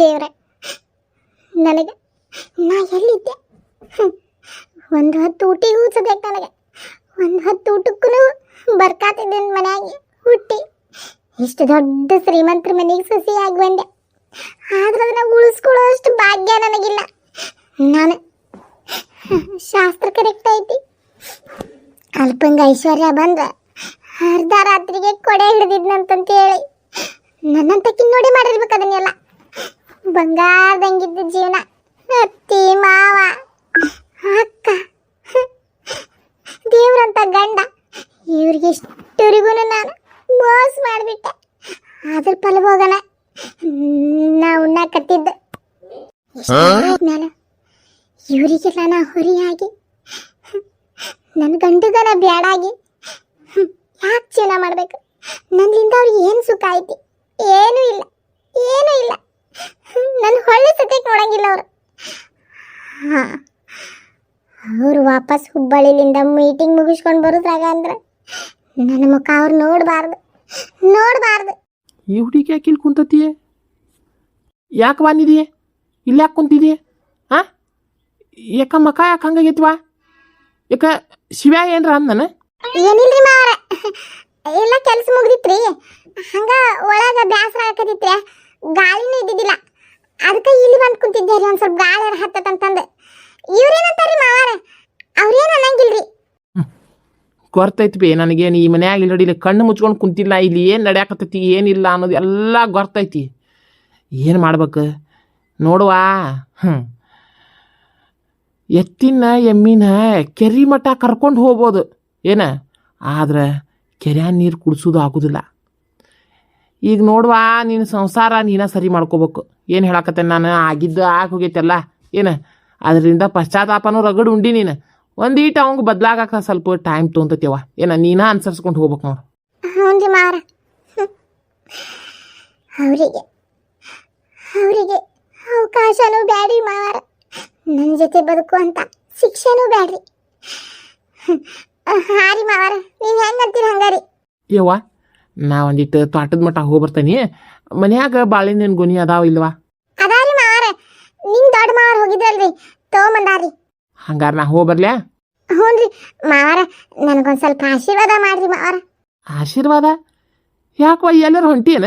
ದೇವ್ರೆ. ನನಗೆ ನಾ ಎಲ್ಲಿದ್ದೆ. ಒಂದು ಹತ್ತು ಊಟಿಗೂ ಸದ್ಯಕ್ಕೆ ನನಗೆ. ಒಂದು ಹತ್ತು ಊಟಕ್ಕೂ ಬರ್ಕಾತಿದ್ದೆ ಮನೆಯಾಗಿ ಹುಟ್ಟಿ. ಇಷ್ಟು ದೊಡ್ಡ ಶ್ರೀಮಂತರ ಮನೆಗೆ ಸಸಿಯಾಗಿ ಬಂದೆ. ಆದ್ರೆ ಅದನ್ನ ಉಳಿಸ್ಕೊಳ್ಳೋ ಅಷ್ಟು ಭಾಗ್ಯ ನನಗಿಲ್ಲ. ನಾನು ಶಾಸ್ತ್ರ ಕರೆಕ್ಟ್ ಐತಿ. ಅಲ್ಪಂಗ ಐಶ್ವರ್ಯ ಬಂದ್ರೆ ಅರ್ಧ ರಾತ್ರಿಗೆ ಕೊಡೆ ಹಿಡಿದಿದ್ನಂತಂತ ಹೇಳಿ ನನ್ನಂತಕಿ ನೋಡಿ ಮಾಡಿರ್ಬೇಕು ಅದನ್ನೆಲ್ಲ. ಬಂಗಾರದಂಗಿದ್ದ ಜೀವನ. ಅತ್ತಿ ಮಾವ ಅಕ್ಕ ದೇವ್ರಂತ ಗಂಡ ಇವ್ರಿಗೆ ಇಷ್ಟರಿಗೂ ನಾನು ಮೋಸ ಮಾಡಿಬಿಟ್ಟೆ. ಅದ್ರ ಫಲಭೋಗನ ನಾವು ಉಣ್ಣ ಆದ್ಮೇಲೆ ಇವರಿಗೆಲ್ಲ ನಾ ಹೊರಿಯಾಗಿ ನನ್ನ ಗಂಡಗನ ಬ್ಯಾಡಾಗಿ ಯಾಕೆ ಜೀವನ ಮಾಡ್ಬೇಕು ನನ್ನಿಂದ ಅವ್ರಿಗೆ ಏನು ಸುಖ ಐತಿ ಏನೂ ಇಲ್ಲ ಏನೂ ಇಲ್ಲ ನನ್ನ ಹೊಳ್ಳೆ ನೋಡಂಗಿಲ್ಲ ಅವರು. ಅವರು ವಾಪಸ್ ಹುಬ್ಬಳ್ಳಿಲಿಂದ ಮೀಟಿಂಗ್ ಮುಗಿಸ್ಕೊಂಡು ಬರೋದ್ರಾಗ ಅಂದ್ರೆ ನನ್ನ ಮುಖ ಅವ್ರು ನೋಡಬಾರ್ದು. ನೋಡಬಾರ್ದು. ಈ ಹುಡುಗಿ ಯಾಕೆ ಇಲ್ಲಿ ಯಾಕ ಯಾಕೆ ಬಂದಿದೀಯ ಇಲ್ಲಿ ಯಾಕೆ ಕುಂತಿದೀಯ ಹಾಂ ಯಾಕ ಮಕ ಯಾಕೆ ಹಂಗಾಗೈತಿವಾ ಯಾಕ ಶಿವ ಏನ್ರ ಅಂದನ ಏನಿಲ್ರಿ ಮಾರ ಎಲ್ಲ ಕೆಲಸ ಮುಗ್ದಿತ್ರಿ. ಹಂಗ ಒಳಗ ಬ್ಯಾಸರ ಹಾಕದಿತ್ರಿ ಗಾಳಿನೂ ಇದ್ದಿದ್ದಿಲ್ಲ. ಅದಕ್ಕೆ ಇಲ್ಲಿ ಬಂದು ಕುಂತಿದ್ದೆ ರೀ ಒಂದು ಸ್ವಲ್ಪ ಗಾಳಿ ಹತ್ತತಂತಂದು ಇವ್ರೇನಂತಾರ್ರಿ ಮಾವಾರ? ಅವ್ರೇನು ಅನ್ನಂಗಿಲ್ರಿ? ಗೊತ್ತೈತಿ ಬೇ ನನಗೇನು ಈ ಮನ್ಯಾಗ ಇಲ್ಲಿ ನಡಿಲಿ ಕಣ್ಣು ಮುಚ್ಕೊಂಡು ಕುಂತಿಲ್ಲ, ಇಲ್ಲಿ ಏನು ನಡೆಯಾಕತ್ತೈತಿ, ಏನಿಲ್ಲ ಅನ್ನೋದು ಎಲ್ಲ ಗೊತ್ತೈತಿ ಏನು ಮಾಡ್ಬೇಕು? ನೋಡುವ. ಹ್ಞೂ ಎತ್ತಿನ, ಎಮ್ಮಿನ ಕೆರೆ ಮಠ ಕರ್ಕೊಂಡು ಹೋಗ್ಬೋದು. ಏನ? ಆದ್ರೆ ಕೆರ್ಯಾನ ನೀರು ಕುಡಿಸೋದು ಆಗೋದಿಲ್ಲ. ಈಗ ನೋಡುವ, ನೀನು ಸಂಸಾರ ನೀನ ಸರಿ ಮಾಡ್ಕೋಬೇಕು. ಏನು ಹೇಳಕತ್ತೆ ನಾನು? ಆಗಿದ್ದು ಆಗಿ ಹೋಗೈತಲ್ಲ? ಏನು? ಅದರಿಂದ ಪಶ್ಚಾತ್ತಾಪನೂ ರಗಡು ಉಂಡಿ ನೀನು. ಒಂದೀಟ ಅವಂಗೆ ಬದಲಾಗಕ್ಕೆ ಸ್ವಲ್ಪ ಟೈಮ್ ತೊಗೊಂತೈತಿವ ಏನ ನೀನ ಅನ್ಸರ್ಸ್ಕೊಂಡು ಹೋಗ್ಬೇಕು ನೋಡು. ಹ್ಞೂ ರೀ ಮಾವರ ಅವರಿಗೆ ಅವರಿಗೆ ಅವಕಾಶನೂ ಬ್ಯಾಡ್ರಿ ಮಾವಾರ ನನ್ನ ಜೊತೆ ಬದುಕು ಅಂತ ಶಿಕ್ಷೆನೂ ಬ್ಯಾಡ್ರಿ. ಹಾರಿ ರೀ ನೀನು ನೀವು ಹೆಂಗಂತೀರಿ ಹಂಗಾರಿ? ಯವ್ವ ನಾ ಒಂದಿಟ್ಟು ತೋಟದ ಮಟ್ಟ ಹೋಗಿ ಬರ್ತೀನಿ. ಮನ್ಯಾಗ ಬಾಳೆಹಣ್ಣಿನ ಗೊನಿ ಅದಾವ ಇಲ್ವಾ ಅದಾರಿ ಮಾವಾರ ನಿಮ್ ದೊಡ್ಡ ಮಾವಾರ ಹೋಗಿದ್ರಲ್ರಿ ತಗೊಂಬಂದಾರಿ ಹಂಗಾರ ನಾ ಹೋಗಿ ಬರ್ಲ್ಯಾ? ಹ್ಞೂನ್ರಿ ಮಾವಾರ ನನಗೊಂದು ಸ್ವಲ್ಪ ಆಶೀರ್ವಾದ ಮಾಡ್ರಿ ಮಾವಾರ. ಆಶೀರ್ವಾದ? ಯಾಕವ ಎಲ್ಲರೂ ಹೊಂಟೇನ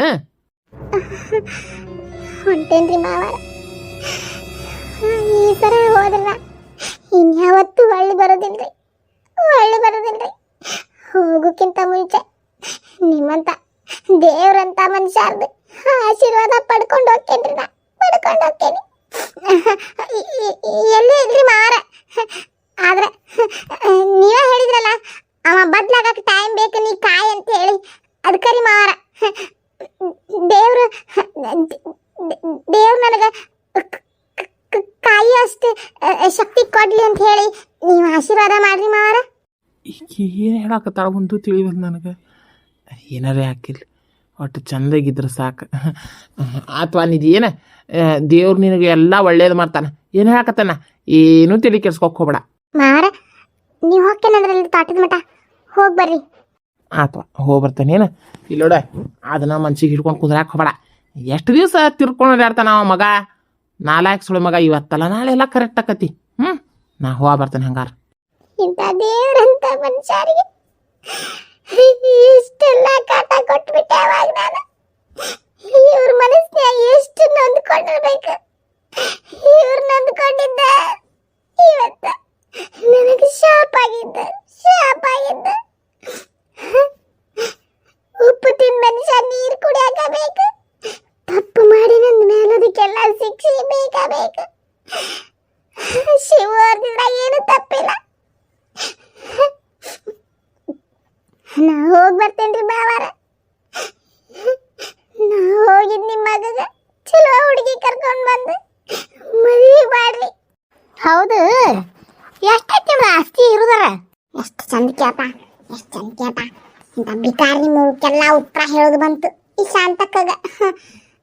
ಹೊಂಟೇನ್ರಿ ಮಾವಾರ. ಈ ಸರ ಹೋದ್ರ ಇನ್ಯಾವತ್ತೂ ಹೊಳ್ಳಿ ಬರೋದಿಲ್ರಿ. ಹೊಳ್ಳಿ ಬರೋದಿಲ್ರಿ. ಹೋಗೋಕ್ಕಿಂತ ಮುಂಚೆ ನಿಮ್ಮಂತ ದೇವ್ರಂತ ಮನುಷ್ಯರ್ದು ಆಶೀರ್ವಾದ ಪಡ್ಕೊಂಡು ಹೋಗ್ತೇನ್ರಿ ನಾ. ಪಡ್ಕೊಂಡು ಹೋಗ್ತೇನೆ ಎಲ್ಲೇ ಇದ್ರಿ ಮಾರ ಆದ್ರೆ, ನೀವೇ ಹೇಳಿದ್ರಲ್ಲ, ಅವ ಬದ್ಲಾಗಕ್ಕೆ ಟೈಮ್ ಬೇಕು, ನೀ ಕಾಯಿ ಅಂತ ಹೇಳಿ. ಅದಕ್ಕರಿ ಮಾರ ದೇವ್ರು ದೇವ್ರು ನನಗೆ ಕಾಯಿ ಅಷ್ಟು ಶಕ್ತಿ ಕೊಡ್ಲಿ ಅಂತ ಹೇಳಿ ನೀವು ಆಶೀರ್ವಾದ ಮಾಡ್ರಿ ಮಾರ ಏನು ಹೇಳಕತ್ತಾಳ ಒಂದು ತಿಳಿಬಂದು ನನಗೆ? ಏನಾರೇ ಹಾಕಿಲ್ಲ ಒಟ್ಟು ಚಂದಾಗಿದ್ರೆ ಸಾಕು. ಆತ್ವಾ ನಿಧಿ ದೇವ್ರು ನಿನಗೆ ಎಲ್ಲ ಒಳ್ಳೇದು ಮಾಡ್ತಾನೆ. ಏನು ಹೇಳಕತ್ತಾನ? ಏನೂ ತಲೆ ಕೆಡ್ಸ್ಕೊಕ್ ಹೋಗ್ಬೇಡ. ಮಾರ ನೀವು ಹೋಗ್ತೇನಂದ್ರಲ್ಲಿ ತಾಟದ ಮಠ. ಹೋಗಿ ಬರ್ರಿ. ಆತ ಹೋಗಿ ಬರ್ತಾನೆ ಏನು? ಇಲ್ಲೋಡ ಅದನ್ನ ಮನ್ಸಿಗೆ ಹಿಡ್ಕೊಂಡು ಕುಂದ್ರಾಕ್ ಹೋಗ್ಬೇಡ. ಎಷ್ಟು ದಿವಸ ತಿರ್ಕೊಂಡು ಆಡ್ತಾನ ಅವ ಮಗ? ನಾಲ್ಕು ಸುಳಿ ಮಗ ಇವತ್ತಲ್ಲ ನಾಳೆ ಎಲ್ಲ ಕರೆಕ್ಟ್ ಆಕತಿ. ಹ್ಞೂ ನಾ ಹೋಗ ಬರ್ತೇನೆ ಹಂಗಾರ. ಇಂಥ ದೇವ್ರಂತ ಮನುಷ್ಯರಿಗೆ ಇಷ್ಟೆಲ್ಲ ಕಾಟ ಕೊಟ್ಬಿಟ್ಟೆ ಅವಾಗ ನಾನು. ಇವ್ರ ಮನಸ್ಸಿನಾಗ ಎಷ್ಟು ನೊಂದ್ಕೊಂಡಿರ್ಬೇಕು? ಇವ್ರ ನೊಂದ್ಕೊಂಡಿದ್ದ ಇವತ್ತ ನನಗೆ ಶಾಪ್ ಆಗಿದ್ದ ಶಾಪ್ ಆಗಿದ್ದ. ಉಪ್ಪು ತಿಂದ ಮನುಷ್ಯ ನೀರು ಕುಡಿಯಾಕಬೇಕು ತಪ್ಪು ಮಾಡಿ ನನ್ನ ಮೇಲೆ ಅದಕ್ಕೆಲ್ಲ ಶಿಕ್ಷೆ ಬೇಕಾಬೇಕು ಶಿವ ಅವ್ರದ್ರಾಗ ಏನು ತಪ್ಪಿಲ್ಲ ನಾ ಹೋಗಿ ಬರ್ತೇನ್ರಿ ಬಾವಾರ ನಾ ಹೋಗಿದ್ ನಿಮ್ಮ ಮಗಗ ಚಲೋ ಹುಡುಗಿ ಕರ್ಕೊಂಡ್ ಬಂದು ಮದುವೆ ಮಾಡ್ರಿ ಹೌದು ಎಷ್ಟೈತಿ ನಿಮ್ದು ಆಸ್ತಿ ಇರುದಾರ ಎಷ್ಟು ಚಂದ ಕೇಳ್ತ ಎಷ್ಟು ಚಂದ ಇಂಥ ಬಿಕಾರಿ ಮೂಕೆಲ್ಲ ಉತ್ತರ ಹೇಳೋದು ಬಂತು. ಈ ಶಾಂತಕಗ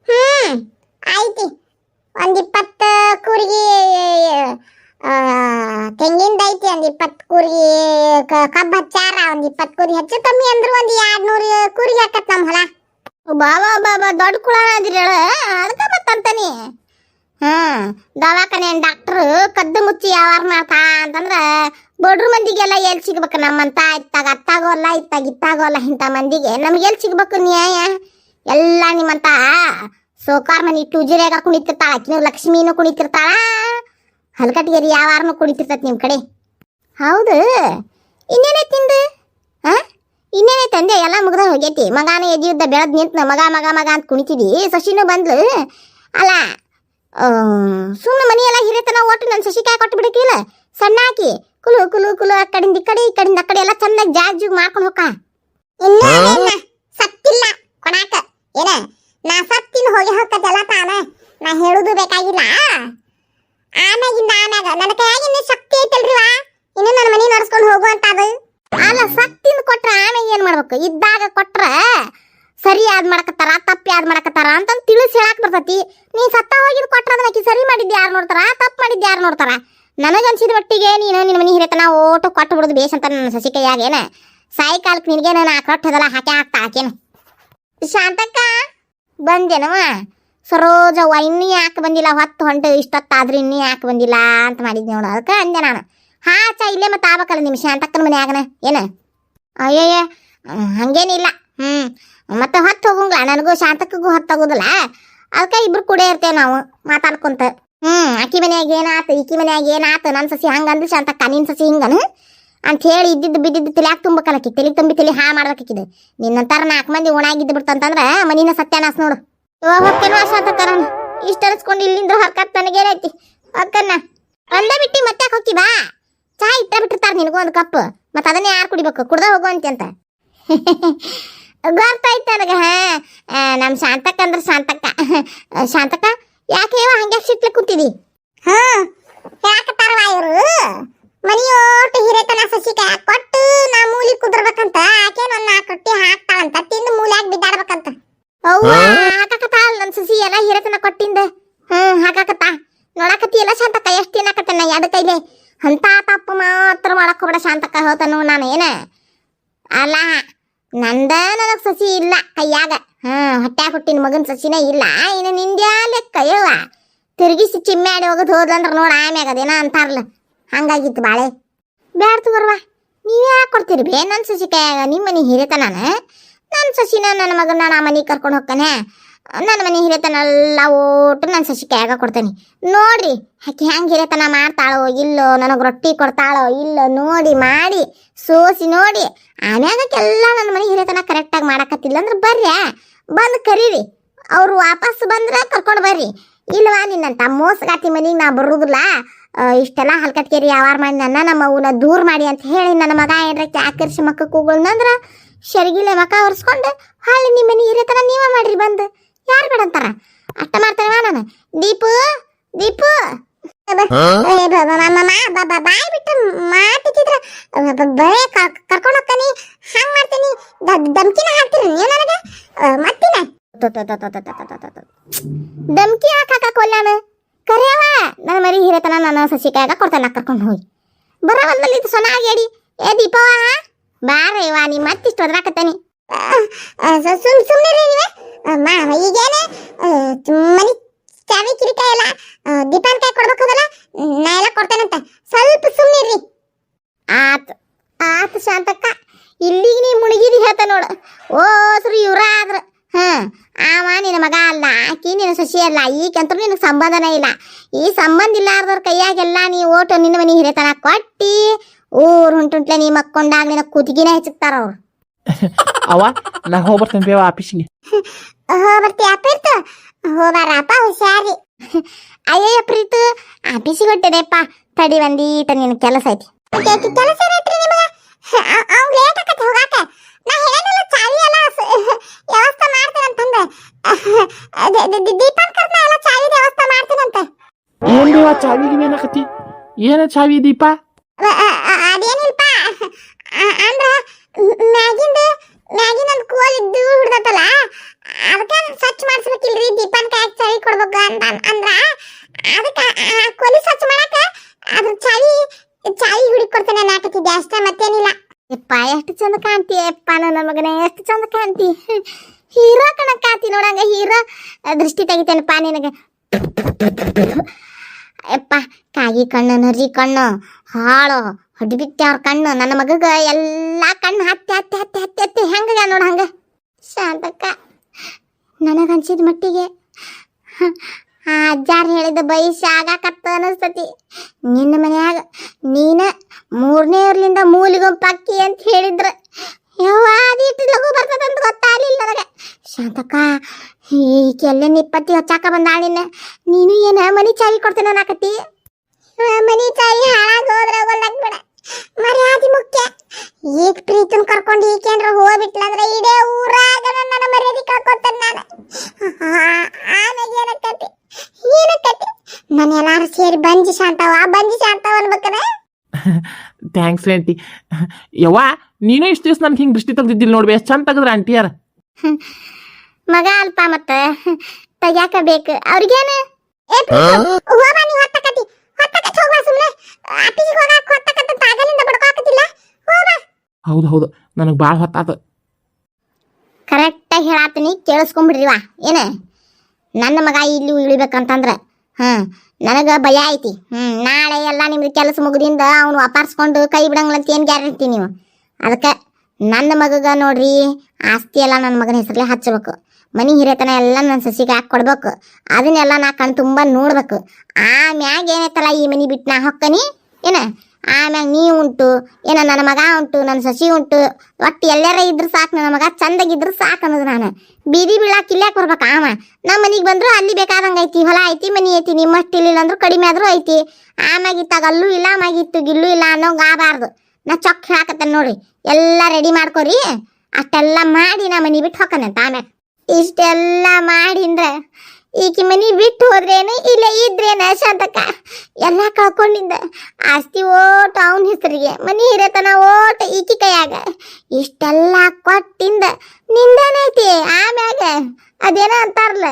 ಹ್ಮ್ ಐತಿ ಒಂದು ಇಪ್ಪತ್ತು ಕೂರಿಗೆ ತೆಂಗಿಂದ ಐತಿ, ಒಂದ್ ಇಪ್ಪತ್ತು ಕೂರಿಗೆ ಕಬ್ಬು ಹಚ್ಚಾರ ಒಂದು ಇಪ್ಪತ್ತು ಕೂರಿ ಹೆಚ್ಚು ಕಮ್ಮಿ ಅಂದ್ರು ಒಂದು ಎರಡು ನೂರು ಕೂರಿಗೆ ಹಾಕತ್ ನಮ್ಮ ಹೊಲ ಬಾಬಾ ಬಾಬಾ, ದೊಡ್ಡ ಕುಳ ಅದ್ರಿ ಅದಕ್ಕ ಮತ್ತಂತಾನಿ ಹ್ಮ್ ದವಾಖಾನೆ ಡಾಕ್ಟ್ರು ಕದ್ದು ಮುಚ್ಚಿ ಯಾವಾರ ಮಾಡ್ತಾ ಅಂತಂದ್ರ ಬಡ್ರು ಮಂದಿಗೆಲ್ಲ ಎಲ್ಲಿ ಸಿಗ್ಬೇಕು ನಮ್ಮಂತ? ಇತ್ತಾಗ ಅತ್ತಾಗೋಲ್ಲ, ಇತ್ತಾಗ ಇತ್ತಾಗೋಲ್ಲ ಇಂಥ ಮಂದಿಗೆ ನಮ್ಗೆ ಎಲ್ಲಿ ಸಿಗ್ಬೇಕು ನ್ಯಾಯ? ಎಲ್ಲ ನಿಮ್ಮಂತ ಸೋಕಾರ್ ಮನಿ ಟೂಜಿರಿಯಾಗ ಕುಣಿತಿರ್ತಾಳ ಆಕಿನ ಲಕ್ಷ್ಮೀನು ಕುಣಿತಿರ್ತಾಳ. ಹಲ್ಕಟ್ಟಿಗೆರಿ ಯಾವಾರನು ಕುಣಿತಿರ್ತೈತಿ ನಿಮ್ಮ ಕಡೆ. ಹೌದು. ಇನ್ನೇನೇ ತಿಂದು? ಹಾ? ಇನ್ನೇನೇ ತಂದೆ? ಎಲ್ಲ ಮುಗ್ದ ಹೋಗೈತಿ. ಮಗಾನ ಎದಿಯುದ್ದ ಬೆಳೆದ್ ನಿಂತ ಮಗ ಮಗ ಮಗ ಅಂತ ಕುಣಿತಿದಿ. ಸೊಸಿನೂ ಬಂದ್ಲು. ಅಲ್ಲ ಸುಮ್ಮನೆ ಮನೆಯೆಲ್ಲ ಹಿರಿತನ ಒಟ್ಟು ನನ್ನ ಸಸಿಕಾಯಿ ಕೊಟ್ಟು ಬಿಡಕಿಲ್ಲ ಸಣ್ಣ ಹಾಕಿ ಕುಲು ಕುಲು ಕುಲು ಆ ಕಡೆಯಿಂದ ಈ ಕಡೆ ಈ ಕಡೆಯಿಂದ ಆ ಕಡೆ ಎಲ್ಲ ಚೆನ್ನಾಗಿ ಜೂಗ್ ಮಾಡ್ಕೊಂಡು ಹೋಗ ಇಲ್ಲ ಸತ್ತಿಲ್ಲ. ಕೊಡಾಕ ಏನ? ನಾ ಸತ್ತಿನ ಹೋಗಿ ಹೋಗ್ತದಲ್ಲ ತಾನ. ನಾ ಹೇಳುದು ಬೇಕಾಗಿಲ್ಲ. ಆಮ್ಯಾಗಿಂದ ಆಮ್ಯಾಗ. ನನ್ನ ಕೈಯಾಗಿನ ಶಕ್ತಿ ಐತಲ್ರಿವಾ ಇನ್ನು ನನ್ನ ಮನೆ ನಡ್ಸ್ಕೊಂಡು ಹೋಗುವಂತ ಅದು. ಅಲ್ಲ ಸತ್ತಿನ ಕೊಟ್ರ ಆಮ್ಯಾಗ ಏನ್ ಮಾಡ್ಬೇಕು? ಇದ್ದಾಗ ಕೊಟ್ರ ಸರಿ ಯಾದ್ ಮಾಡಕತ್ತಾರ, ತಪ್ಪು ಯಾದ್ ಮಾಡಕತ್ತಾರ ಅಂತ ತಿಳಿಸಿ ಹೇಳಕ್ ಬರ್ತತಿ. ನೀ ಸತ್ತ ಹೋಗಿದ್ ಕೊಟ್ರ ಅದನ್ನ ಸರಿ ಮಾಡಿದ್ ಯಾರು ನೋಡ್ತಾರ? ತಪ್ಪು ಮಾಡಿದ್ ಯಾರು ನೋಡ್ತಾರ? ನನಗನ್ಸಿದ ಮಟ್ಟಿಗೆ ನೀನು ನಿನ್ನ ಮನೆ ಹಿರಿತನ ಓಟು ಕೊಟ್ಟು ಬಿಡುದು ಬೇಷ್ ಅಂತ ನನ್ನ ಸಸಿ ಸಾಯಂಕಾಲಕ್ಕೆ ನಿನಗೆ ಸಾಯಿ ಕಾಲಕ್ಕೆ ನಿನಗೇನ ನಾ ಕೊಟ್ಟದಲ್ಲ ಹಾಕಿ ಹಾಕ್ತಾ ಹಾಕೇನು ಶಾಂತಕ್ಕ ಬಂದೇನವ ಸರೋಜವ್ವ, ಇನ್ನೂ ಯಾಕೆ ಬಂದಿಲ್ಲ? ಹೊತ್ತು ಹೊಂಟು, ಇಷ್ಟೊತ್ತಾದ್ರೆ ಇನ್ನೂ ಯಾಕೆ ಬಂದಿಲ್ಲ ಅಂತ ಮಾಡಿದ್ನಿ ನೋಡು. ಅದಕ್ಕೆ ಅಂದೆ ನಾನು. ಹಾ, ಚಾ ಇಲ್ಲೇ ಮತ್ತೆ ಆಗ್ಬೇಕಲ್ಲ ನಿಮ್ಮ ಶಾಂತಕ್ಕನ ಮನ್ಯಾಗನ? ಏನ? ಅಯ್ಯಯ್ಯ, ಹಂಗೇನಿಲ್ಲ. ಹ್ಮ್. ಮತ್ತೆ ಹೊತ್ತು ಹೋಗಂಗಿಲ್ಲ ನನಗೂ ಶಾಂತಕ್ಕಗೂ ಹೊತ್ತು ಹೋಗುದಿಲ್ಲ ಅದಕ್ಕೆ ಇಬ್ರು ಕೂಡ ಇರ್ತೇವೆ ನಾವು, ಮಾತಾಡ್ಕೊಂತ. ಹ್ಮ್ ಆಕಿ ಮನ್ಯಾಗ ಏನಾತು, ಈಕಿ ಮನ್ಯಾಗ ಏನಾತು ನನ್ನ ಸಸಿ ಹಂಗಂದು ಶಾಂತಕ್ಕ ನಿನ್ ಸಸಿ ಹಿಂಗನು ಅಂತ ಹೇಳಿ ಇದ್ದಿದ್ದು ಬಿದ್ದಿದ್ದು ತಲೆಯಾಗ ತುಂಬಕಲಕ್ಕಿ ತಲೆ ತುಂಬಿ ತಲೆ ಹಾ ಮಾಡ್ಬೇಕಿದೆ ನಿನ್ನಂತಾರ ನಾಲ್ಕು ಮಂದಿ ಒಣಾಗಿದ್ದು ಬಿಡ್ತಂತಂದ್ರ ಮನಿನ ಸತ್ಯಾನಾಸ್ ನೋಡು. ಹೊಕ್ಕನ ಶಾಂತಕ್ಕರ ಇಷ್ಟ ಅನ್ಸ್ಕೊಂಡು ಇಲ್ಲಿಂದ ಹರ್ಕತ್ ನನಗೇನೈತಿ ಅಕ್ಕನ್ನ ಒಂದೇ ಬಿಟ್ಟಿ ಮತ್ತೆ ಹೋಗಿ ಬಾ. ಚಾ ಇಟ್ಟ ಬಿಟ್ಟಿರ್ತಾರ ನಿನಗೂ ಒಂದು ಕಪ್. ಮತ್ತೆ ಅದನ್ನೇ ಯಾರು ಕುಡಿಬೇಕು? ಕುಡ್ದ ಹೋಗುವಂತೆ ಅಂತ ಗೊತ್ತಾಯ್ತು ನನಗೆ ಹಾ. ನಮ್ಮ ನಮ್ ಶಾಂತಕ್ಕ ಅಂದ್ರೆ ಶಾಂತಕ್ಕ. ಶಾಂತಕ್ಕ ಯಾಕೆ ಇವ ಹಂಗೆ ಸಿಟ್ಲೆ ಕೂತಿದಿ? ಹಾ ಯಾಕತ್ತಾರವ ಇವರು. ಮನೆಯೋಟು ಹಿರೇತನ ಸಸಿ ಕೈ ಕೊಟ್ಟು ನಾ ಮೂಲಿ ಕುದ್ರಬೇಕಂತ ಆಕೆ ನನ್ನ ಕಟ್ಟಿ ಹಾಕ್ತಾಳಂತ ತಿಂದು ಮೂಲ್ಯಾಗ ಬಿದ್ದಾಡ್ಬೇಕಂತ. ಅವ್ವ ಹಾಕಾಕತ್ತಾಳ ನನ್ನ ಸಸಿ ಎಲ್ಲ ಹಿರೇತನ ಕೊಟ್ಟಿಂದ. ಹ್ಮ್ ಹಾಕಾಕತ್ತ. ನೋಡಾಕತ್ತಿ ಎಲ್ಲ ಶಾಂತಕ್ಕ ಎಷ್ಟು ನಾ ಯಾದ ಕೈಲೆ. ಅಂತ ತಪ್ಪು ಮಾತ್ರ ಮಾಡಕ್ ಹೋಗ್ಬೇಡ ಶಾಂತಕ್ಕ ಹೋತನು ನಾನು ಏನ ಅಲ್ಲ ನಂದ ನನಗೆ ಸಸಿ ಇಲ್ಲ ಕೈಯಾಗ. ಹಾಂ ಹೊಟ್ಟ್ಯಾಗ ಹುಟ್ಟಿನ ಮಗನ ಸಸಿನೇ ಇಲ್ಲ. ಇನ್ನು ನಿಂದ್ಯಾ ಲೆಕ್ಕ ಹೇಳುವ. ತಿರುಗಿಸಿ ಚಿಮ್ಮೆ ಆಡಿ ಹೋಗೋದು ಹೋದ್ಲಂದ್ರ ನೋಡ ಆಮ್ಯಾಗ ಅದೇನ ಅಂತಾರಲ್ಲ. ಹಂಗಾಗಿತ್ತು ಬಾಳೆ. ಬ್ಯಾಡ್ತು ಬರ್ವಾ ನೀವೇ ಯಾಕೆ ಕೊಡ್ತೀರಿ ಬೇ ನನ್ನ ಸಸಿ ಕೈಯಾಗ? ನಿಮ್ಮ ಮನೆ ಹಿರಿತನಾನ? ನನ್ನ ಸಸಿನ ನನ್ನ ಮಗನ ನಾ ಮನೆಗೆ ಕರ್ಕೊಂಡು ಹೋಗ್ತಾನೆ. ನನ್ನ ಮನೆ ಹಿರಿಯತನಲ್ಲ ಓಟು ನನ್ನ ಸಸಿ ಕೈಯಾಗ ಕೊಡ್ತೇನೆ. ನೋಡ್ರಿ, ಆಕೆ ಹೆಂಗೆ ಹಿರಿಯತನ ಮಾಡ್ತಾಳೋ ಇಲ್ಲೋ, ನನಗೆ ರೊಟ್ಟಿ ಕೊಡ್ತಾಳೋ ಇಲ್ಲೋ, ನೋಡಿ ಮಾಡಿ, ಸೋಸಿ ನೋಡಿ. ಆಮ್ಯಾಗಕ್ಕೆಲ್ಲ ನನ್ನ ಮನೆ ಹಿರಿತನ ಕರೆಕ್ಟಾಗಿ ಮಾಡಕತ್ತಿಲ್ಲ ಅಂದ್ರೆ ಬರ್ರಿ ಬಂದು ಕರೀರಿ. ಅವ್ರು ವಾಪಸ್ ಬಂದ್ರೆ ಕರ್ಕೊಂಡು ಬರ್ರಿ. ಇಲ್ವಾ ನಿನ್ನಂತ ಮೋಸಗಾತಿ ಮನೆಗೆ ನಾ ಬರುದಿಲ್ಲ ಇಷ್ಟೆಲ್ಲ ಹಲ್ಕಟ್ಕೇರಿ ಯಾವಾರ ಮಾಡಿ ನನ್ನ ನಮ್ಮ ಅವನ ದೂರ ಮಾಡಿ ಅಂತ ಹೇಳಿ ನನ್ನ ಮಗ ಏನ್ರ ಕ್ಯಾಕರ್ಸಿ ಮಕ್ಕ ಕೂಗಳಂದ್ರ ಶರ್ಗಿಲೆ ಮಕ್ಕ ಒರೆಸ್ಕೊಂಡು ಹಾಳೆ ನಿಮ್ಮ ಮನೆ ಹಿರಿತನ ನೀವೇ ಮಾಡ್ರಿ ಬಂದು. ಯಾರು ಬೇಡ ಅಂತಾರ? ಅಷ್ಟ ಮಾಡ್ತಾನೆ ನಾನು? ದೀಪು ದೀಪು. ಬಾಯ್ ಬಿಟ್ಟು ಮಾತಿದ್ರ ಬರೇ ಕರ್ಕೊಂಡು ಹೋಗ್ತಾನಿ. ಹಂಗ್ ಮಾಡ್ತೀನಿ. ದಮ್ಕಿನ ಹಾಕ್ತೀನಿ ನೀವು ನನಗೆ? ಮತ್ತಿನ? ದಮ್ಕಿ ಹಾಕಾಕ ಕೊಲ್ಲಾನ ಕರೆಯವ ನನ್ನ ಮರಿ ಹಿರೇತನ ನನ್ನ ಸಸಿ ಕೈಯಾಗ ಕೊಡ್ತಾನ ಕರ್ಕೊಂಡು ಹೋಗಿ. ಬರವಲ್ಲಲ್ಲಿ ಸೊನಾಗಿ ಅಡಿ ಏ ದೀಪವ ಬಾರ ಇವ ನೀ ಮತ್ತಿಷ್ಟು ಒದ್ರಾಕತ್ತಾನಿ. ಸುಮ್ ಸುಮ್ಮನೆ ನೀವೇ. ಮಾ, ಈಗೇನ ಮನಿ ಚಾವಿ ಕಿರಿಕ ಎಲ್ಲ ದೀಪಾನ್ ಕೈ ಕೊಡ್ಬೇಕದಲ್ಲ ನಾ ಎಲ್ಲ ಕೊಡ್ತೇನಂತ. ಸ್ವಲ್ಪ ಸುಮ್ಮನಿರ್ರಿ ಆತು ಆತು ಶಾಂತಕ್ಕ, ಇಲ್ಲಿಗೆ ನೀ ಮುಳುಗಿದಿ ಹೇಳ್ತ ನೋಡು. ಓಸ್ರು ಇವ್ರ ಆದ್ರ ಹಾ, ಆವ ನಿನ್ನ ಮಗ ಅಲ್ಲ, ಆಕಿ ನಿನ್ನ ಸಸಿ ಅಲ್ಲ ಈಗಂತೂ ನಿನಗೆ ಸಂಬಂಧನೇ ಇಲ್ಲ. ಈ ಸಂಬಂಧ ಇಲ್ಲಾರ್ದವ್ರ ಕೈಯಾಗೆಲ್ಲ ನೀ ಓಟು ನಿನ್ನ ಮನೆ ಹಿರೇತನ ಕೊಟ್ಟಿ, ಊರು ಹೊಂಟುಂಟ್ಲೆ ನೀ ಮಕ್ಕೊಂಡಾಗ ನಿನ್ನ ಕುತ್ತಿಗೆನೇ ಹೆಚ್ಚುತ್ತಾರ ಅವ್ರು. ಅವ ನಾ ಹೋಗ್ಬರ್ತೇನೆ ಬೇವ ಆಫೀಸಿಗೆ. ಹೋ ಬರ್ತಿ ಅಪ್ಪ ಹೋಗಾರಪ್ಪ ಹುಷಾರಿ. ಅಯ್ಯಯ್ಯ ಪ್ರೀತು ಆಫೀಸಿಗೆ ಹೊಟ್ಟಿದೆಪ್ಪ ತಡಿ ಒಂದೀಟ ನಿನ್ ಕೆಲಸ ಐತಿ. ಕೆಲಸ ಏನೈತ್ರಿ ನಿಮಗ? ಅವ್ನ್ ಲೇಟ್ ಆಕತ್ ಹೋಗಾಕ. ನಾ ಹೇಳಿಲ್ಲ ಚಾವಿ ಎಲ್ಲ ವ್ಯವಸ್ಥೆ ಮಾಡ್ತೇನಂತಂದೆ. ದೀಪಂಕರ್ನ ಎಲ್ಲ ಚಾವಿ ವ್ಯವಸ್ಥೆ ಮಾಡ್ತೇನಂತೆ. ಏನ್ ಬೇವ ಚಾವಿ ಗಿವಿ ಏನಾಕತಿ ಏನ ಚಾವಿ ದೀಪ? ಅದೇನಿಲ್ಪ? ಅಂದ್ರ ಮ್ಯಾಗಿಂದ ಮ್ಯಾಗಿನ ಒಂದು ಕೋಲ್ ಇದ್ದು ಹಿಡ್ದತ್ತಲ್ಲ, ಅದಕ್ಕೆ ಸ್ವಚ್ಛ ಮಾಡಿಸ್ಬೇಕಿಲ್ರಿ, ದೀಪನ್ ಕಾಯಕ್ ಚಾವಿ ಕೊಡ್ಬೇಕು ಅಂತ ಅಂದ್ರ, ಅದಕ್ಕೆ ಆ ಕೋಲಿ ಸ್ವಚ್ಛ ಮಾಡಕ ಅದ್ರ ಚಾವಿ ಚಾವಿ ಹುಡುಕಿ ಕೊಡ್ತೇನೆ ನಾಕತ್ತಿದ್ದೆ ಅಷ್ಟೇ ಮತ್ತೇನಿಲ್ಲ. ಯಪ್ಪ, ಎಷ್ಟು ಚಂದ ಕಾಣ್ತಿ, ಯಪ್ಪ, ನನ್ನ ಮಗನ, ಎಷ್ಟು ಚಂದ ಕಾಣ್ತಿ. ಹೀರೋ ಕಣಕ್ ಕಾಣ್ತಿ ನೋಡಂಗ, ಹೀರೋ ದೃಷ್ಟಿ ತೆಗಿತೇನಪ್ಪ ನಿನಗೆ. ಯಪ್ಪ, ಕಾಗಿ ಕಣ್ಣು ನರಿ ಕಣ್ಣು, ಹಾಳು. ಹೊಡಿಬಿಟ್ಟೆ ಅವ್ರ ಕಣ್ಣು? ನನ್ನ ಮಗಗ ಎಲ್ಲ ಕಣ್ಣು ಹತ್ತಿ ಹತ್ತಿ ಹತ್ತಿ ಹತ್ತಿ ಹತ್ತಿ ಹೆಂಗ ನೋಡ ಹಂಗ? ಶಾಂತಕ್ಕ, ನನಗನ್ಸಿದ ಮಟ್ಟಿಗೆ ಆ ಅಜ್ಜಾರ್ ಹೇಳಿದ ಬಯಸಿ ಆಗಾಕತ್ತ ಅನಸ್ತತಿ. ನಿನ್ನ ಮನ್ಯಾಗ ನೀನ ಮೂರನೇವ್ರಲಿಂದ ಮೂಲಿಗೊಂಪಕ್ಕಿ ಅಂತ ಹೇಳಿದ್ರ. ಯವ್ವ ಅದಿಟ್ಟು ಲಘು ಬರ್ತದಂತ ಗೊತ್ತಾಗ್ಲಿಲ್ಲ ನನಗೆ. ಶಾಂತಕ್ಕ ಈಕೆ ಎಲ್ಲೇ ನಿಪ್ಪತ್ತಿ ಹಚ್ಚಾಕ ಬಂದಾಳ ನಿನ್ನ. ನೀನು ಏನ ಮನಿ ಚಾವಿ ಕೊಡ್ತೇನೆ ಅನ್ನಕತ್ತಿ? ಮನಿ ಚಾವಿ ಹಾಳಾಗಿ ಹೋದ್ರೆ ಮರ್ಯಾದೆ ಮುಖ್ಯ. ಈಗ ಪ್ರೀತನ್ ಕರ್ಕೊಂಡು ಈಕೇನ್ರ ಹೋಗ್ಬಿಟ್ಲಂದ್ರೆ ಇಡೇ ಊರಾಗ ನನ್ನ ಮರ್ಯಾದೆ ಕಳ್ಕೊತಾನೆ ನಾನು. ಆಮೇಲೆ ಏನಕ್ಕತಿ? ಏನಕ್ಕತಿ? ನಾನು ಎಲ್ಲಾರು ಸೇರಿ ಬಂಜಿ ಶಾಂತವ ಬಂಜಿ ಶಾಂತವ ಅನ್ಬೇಕನ? ಥ್ಯಾಂಕ್ಸ್ ಆಂಟಿ ಯವ್ವ ನೀನು ಇಷ್ಟು ದಿವಸ ನನ್ಗೆ ಹಿಂಗೆ ದೃಷ್ಟಿ ತೆಗ್ದಿದ್ದಿಲ್ಲ ನೋಡ್ಬಿ ಎಷ್ಟು ಚಂದ ತೆಗೆದ್ರ ಆಂಟಿಯಾರ ಮಗ ಅಲ್ಪ ಮತ್ತ ತೆಗ್ಯಾಕ ಬೇಕು. ಅವ್ರಿಗೇನು? ಹೋಗ ನೀ ಹೊತ್ತಕತಿ. ಹೊತ್ತಕತಿ ಹೋಗ ಸುಮ್ಮನೆ ಅಪ್ಪಿಗೆ ಹೋಗಾಕ ಹೊತ್ತಕತ್ತ ಹೌದು ಹೌದು. ನನಗೆ ಭಾಳ ಹೊತ್ತಾತ ಕರೆಕ್ಟಾಗಿ ಹೇಳಾತೀನಿ ಕೇಳಿಸ್ಕೊಂಬಿಡ್ರಿವಾ ಏನ? ನನ್ನ ಮಗ ಇಲ್ಲಿ ಇಳಿಬೇಕಂತಂದ್ರ ಹಾಂ ನನಗೆ ಭಯ ಐತಿ. ಹ್ಞೂ ನಾಳೆ ಎಲ್ಲ ನಿಮ್ದು ಕೆಲಸ ಮುಗಿದಿಂದ ಅವನು ಅಪಾರಿಸ್ಕೊಂಡು ಕೈ ಬಿಡಂಗಿಲ್ಲ ಅಂತ ಏನು ಗ್ಯಾರಂಟಿ ನೀವು? ಅದಕ್ಕೆ ನನ್ನ ಮಗಗ ನೋಡ್ರಿ, ಆಸ್ತಿ ಎಲ್ಲ ನನ್ನ ಮಗನ ಹೆಸರಲ್ಲೇ ಹಚ್ಚಬೇಕು ಮನಿ ಹಿರೇತನ ಎಲ್ಲ ನನ್ನ ಸಸಿಗೆ ಹಾಕಿ ಕೊಡ್ಬೇಕು. ಅದನ್ನೆಲ್ಲ ನಾ ಕಣ್ ತುಂಬ ನೋಡ್ಬೇಕು. ಆಮ್ಯಾಗ ಏನೈತಲ್ಲ ಈ ಮನಿ ಬಿಟ್ಟು ನಾ ಹೊಕ್ಕನಿ? ಏನ? ಆಮ್ಯಾಗ ನೀ ಉಂಟು, ಏನ ನನ್ನ ಮಗ ಉಂಟು, ನನ್ನ ಸಸಿ ಉಂಟು, ಒಟ್ಟು ಎಲ್ಲಾರ ಇದ್ರು ಸಾಕು, ನನ್ನ ಮಗ ಚಂದಾಗಿದ್ರು ಸಾಕು ಅನ್ನೋದು ನಾನು. ಬೀದಿ ಬೀಳಾಕ ಇಲ್ಲಾಕ ಬರ್ಬೇಕು ಆಮ? ನಮ್ಮ ಮನಿಗೆ ಬಂದ್ರು ಅಲ್ಲಿ ಬೇಕಾದಂಗೆ ಐತಿ, ಹೊಲ ಐತಿ, ಮನಿ ಐತಿ, ನಿಮ್ಮಷ್ಟು ಇಲ್ಲಿಲ್ಲ ಅಂದ್ರು ಕಡಿಮೆ ಆದರೂ ಐತಿ. ಆಮ್ಯಾಗ ಇತ್ತಾಗ ಅಲ್ಲೂ ಇಲ್ಲ, ಆಮ್ಯಾಗಿತ್ತು ಗಿಲ್ಲೂ ಇಲ್ಲ ಅನ್ನೋಂಗೆ ಆಗಬಾರ್ದು. ನಾ ಚೊಕ್ ಹಾಕತ್ತೇನೆ ನೋಡಿ ಎಲ್ಲ ರೆಡಿ ಮಾಡ್ಕೊರಿ, ಅಷ್ಟೆಲ್ಲ ಮಾಡಿ ನಾ ಮನೆ ಬಿಟ್ಟು ಹೊಕ್ಕನಂತ ಆಮ್ಯಾಗ. ಇಷ್ಟೆಲ್ಲ ಮಾಡಿಂದ್ರ ಈಕಿ ಮನಿ ಬಿಟ್ಟು ಹೋದ್ರೇನು, ಇಲ್ಲ ಇದ್ರೇನ ಶಾಂತಕ್ಕ? ಎಲ್ಲ ಕಳ್ಕೊಂಡಿದ್ದ. ಆಸ್ತಿ ಓಟ ಅವನ ಹೆಸರಿಗೆ. ಮನಿ ಹಿರೇತನ ಓಟ ಈಕಿ ಕೈಯಾಗ. ಇಷ್ಟೆಲ್ಲ ಕೊಟ್ಟಿಂದ. ನಿಂದನೈತಿ ಆಮ್ಯಾಗ. ಅದೇನ ಅಂತಾರಲ್ಲ?